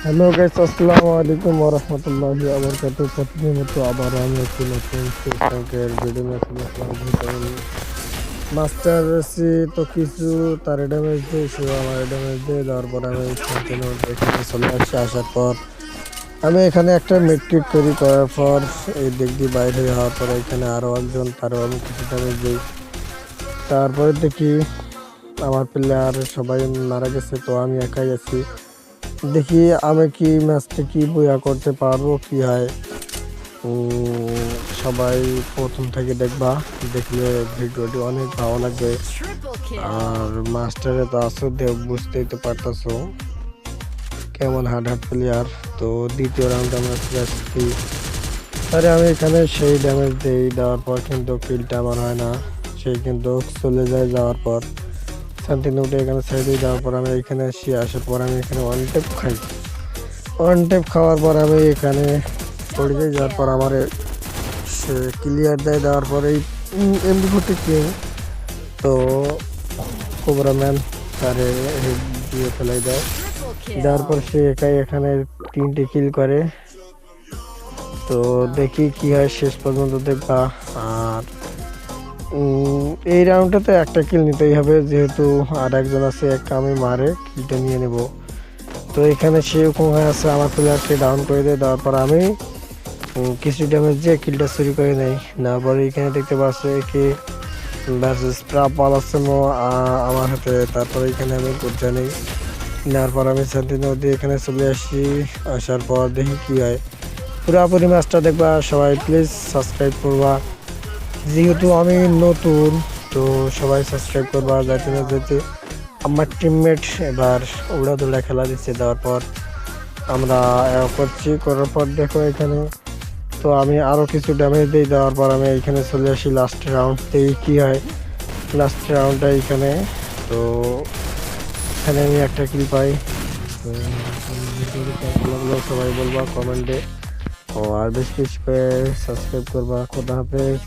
Hello guys আসসালামু আলাইকুম ওয়া রাহমাতুল্লাহি ওয়া বারাকাতুহু প্রতিদিনের মতো আবার আমি একটি নতুন সুসংখ্যের ভিডিও নিয়ে আসলাম মাস্টার এসি তো কিছু তার ড্যামেজ দিয়ে সে আমার ড্যামেজ দিয়ে দেওয়ার পর আমি এখানে চলে আসছি আসার পর আমি এখানে একটা মেট্রিক তৈরি করার পর এই দিক দিয়ে বাইরে হওয়ার পর এখানে আরও একজন তারও আমি কিছু ড্যামেজ দিই তারপরে দেখি আমার প্লেয়ার সবাই মারা গেছে তো আমি একাই আছি দেখি আমি কি ম্যাচটা কি বইয়া করতে পারব কি হয়। সবাই প্রথম থেকে দেখবা দেখলে ভিডিওটি অনেক ভালো লাগবে। আর মাস্টারে তো আসো বুঝতেই তো পারতাছো। কেমন হার্ড হার্ড প্লেয়ার তো দ্বিতীয় রাউন্ড আমরা আসছি। আরে আমি এখানে সেই ড্যামেজ দিই দেওয়ার পর কিন্তু কিলটা আমার হয় না। সেই কিন্তু চলে যায় যাওয়ার পর। শান্তিনি উঠে এখানে সাইডে যাওয়ার পর আমি এখানে আসি আসার পর আমি এখানে ওয়ান টেপ খাই। ওয়ান টেপ খাওয়ার পর আমি এখানে পড়ে যাই, যাওয়ার পর আমার সে ক্লিয়ার দেয়, দেওয়ার পর এই এমবি ফোর্টি কিং। তো কোবরা ম্যান তারে দিয়ে ফেলাই দেয়. দেওয়ার পর সে একাই এখানে তিনটে কিল করে। তো দেখি কি হয়, শেষ পর্যন্ত দেখবা। আর এই রাউন্ডটাতে একটা কিল নিতেই হবে, যেহেতু আর একজন আছে, এক আমি মারে কিলটা নিয়ে নেব। তো এখানে সে হয়ে আছে আমার প্লেয়ারকে ডাউন করে দেয়, দেওয়ার পর আমি কিছু ড্যামেজ দিয়ে কিলটা চুরি করে নেই। নেওয়ার পরে এখানে দেখতে পাচ্ছি কি ভার্সেস প্রাপ পালাচ্ছে আমার হাতে, তারপরে এখানে আমি গুজ্জা নেই। নেওয়ার পর আমি শান্তি নদী এখানে চলে আসি আসার পর দেখি কি হয়। পুরোপুরি ম্যাচটা দেখবা, সবাই প্লিজ সাবস্ক্রাইব করবা। যেহেতু আমি নতুন, তো সবাই সাবস্ক্রাইব করবা যাতে না যেতে আমার টিমমেট এবার উড়াদুলা খেলা দিচ্ছে দেওয়ার পর। আমরা করছি, করার পর দেখো এখানে। তো আমি আরও কিছু ড্যামেজ দিয়ে দেওয়ার পর আমি এখানে চলে আসি লাস্ট রাউন্ড দেখি কী হয়। লাস্ট রাউন্ডটা এখানে, তো এখানে আমি একটা কিল পাই। সবাই বলবা কমেন্টে ও, আর বেশ কিছু সাবস্ক্রাইব করবা, খোদা হাফেজ।